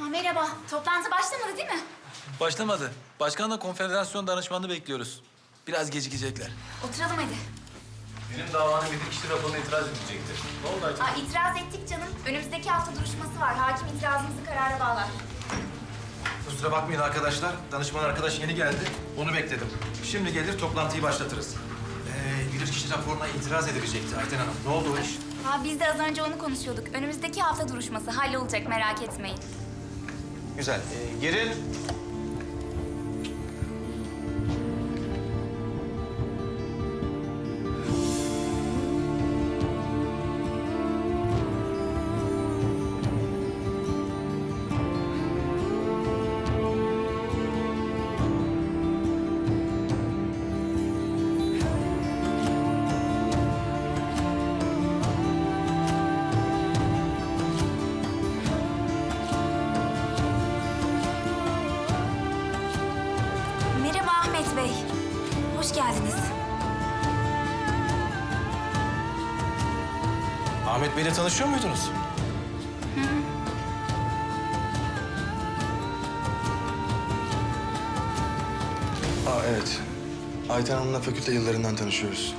Ha, merhaba. Toplantı başlamadı değil mi? Başlamadı. Başkanla konfederasyon danışmanını bekliyoruz. Biraz gecikecekler. Oturalım hadi. Benim davanın bilirkişi raporuna itiraz edilecektir. Ne oldu Ayça? Aa, itiraz ettik canım. Önümüzdeki hafta duruşması var. Hakim itirazımızı karara bağlar. Kusura bakmayın arkadaşlar. Danışman arkadaş yeni geldi. Onu bekledim. Şimdi gelir toplantıyı başlatırız. Ee, bilirkişi raporuna itiraz edilecekti Ayten Hanım. Ne oldu o iş? Ha, biz de az önce onu konuşuyorduk. Önümüzdeki hafta duruşması hallolacak merak etmeyin. Güzel. Ee, gelin. Hoş geldiniz. Ahmet Bey'le tanışıyor muydunuz? Aa evet. Ayten Hanım'la fakülte yıllarından tanışıyoruz.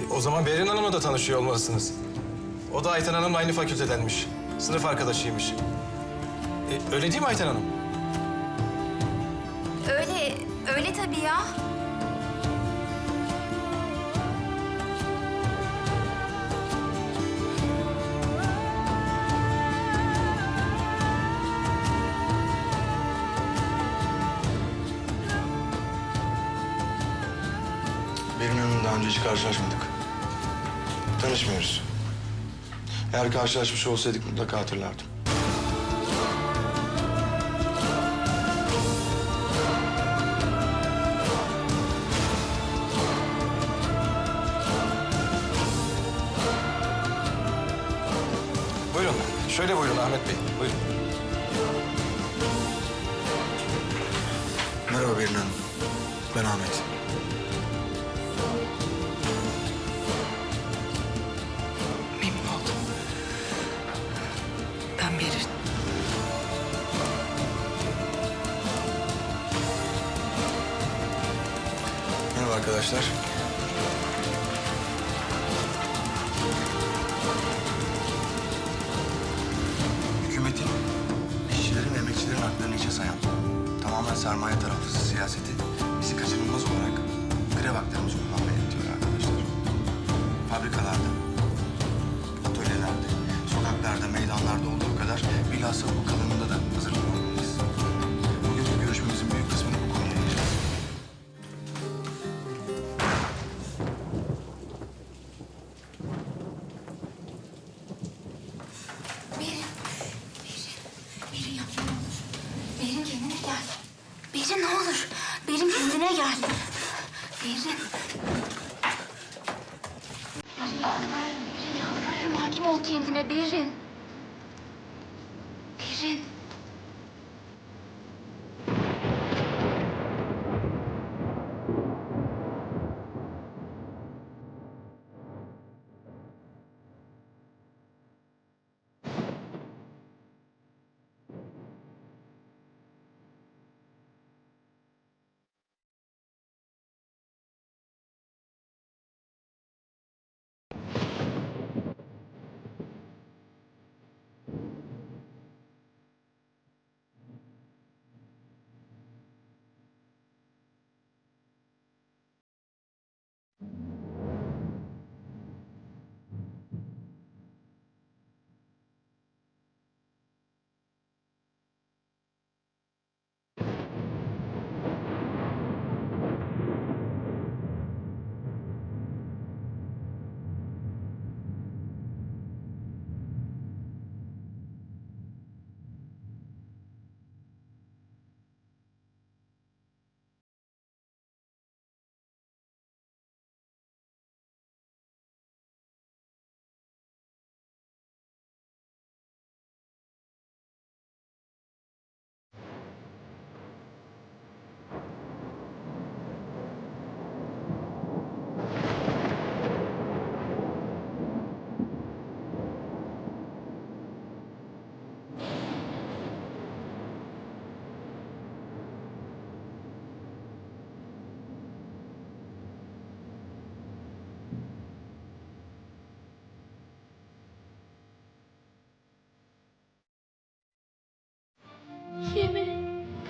E, o zaman Berin Hanım'la da tanışıyor olmalısınız. O da Ayten Hanım'la aynı fakültedenmiş. Sınıf arkadaşıymış. E, öyle değil mi Ayten Hanım? Öyle, öyle tabii ya. Berin Hanım'la daha önce hiç karşılaşmadık. Tanışmıyoruz. Eğer karşılaşmış olsaydık mutlaka hatırlardım. Şöyle buyurun Ahmet Bey. Buyurun. Merhaba Berin Hanım. Ben Ahmet. Memnun oldum. Ben Berin. Merhaba arkadaşlar. İçe sayan, tamamen sermaye taraflısı siyaseti. Bizi kaçınılmaz olarak grev haklarımızı kullanmaya itiyor arkadaşlar. Fabrikalarda, atölyelerde, sokaklarda, meydanlarda olduğu kadar bilhassa bu kalanında da hazırlıklı Berin ne olur. Berin kendine gel. Berin. Berin yalvarırım. Hakim ol kendine. Berin.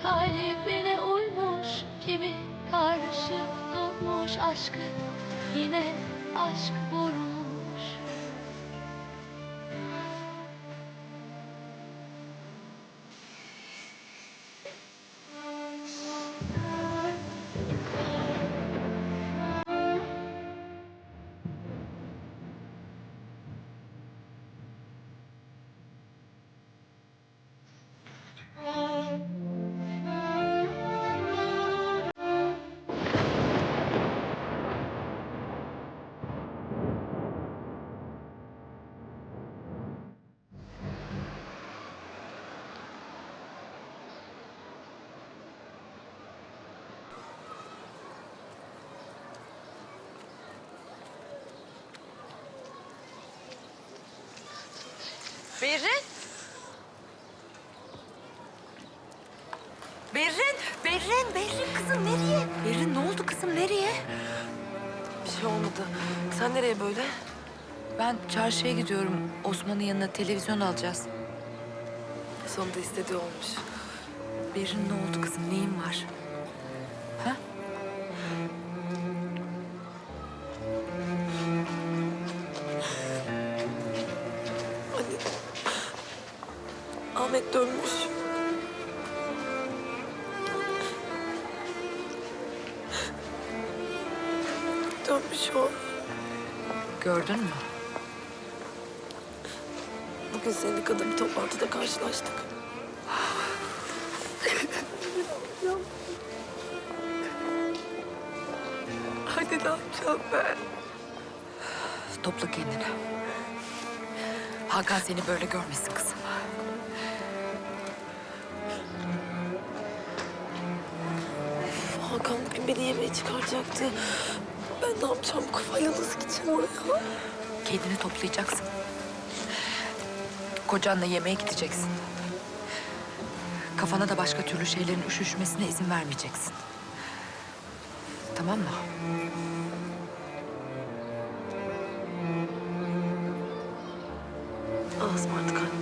Kalbine uymuş gibi karşı durmuş aşkı. Yine aşk vurmuş Berrin. Berrin, Berrin, Berrin kızım nereye? Berrin ne oldu kızım nereye? Bir şey olmadı. Sen nereye böyle? Ben çarşıya gidiyorum. Osman'ın yanına televizyon alacağız. Sonunda istediği olmuş. Berrin ne oldu kızım? Neyin var? Dönmüş o. Gördün mü? Bugün sendikada bir toplantıda karşılaştık. Hadi ne yapacağım ben? Topla kendini. Hakan seni böyle görmesin kızım. Hakan bugün beni yemeğe çıkaracaktı. Ben ne yapacağım? Bu kafayla nasıl gideceğim oraya? Kendini toplayacaksın. Kocanla yemeğe gideceksin. Kafana da başka türlü şeylerin üşüşmesine izin vermeyeceksin. Tamam mı? Allah'a ısmarladık anne.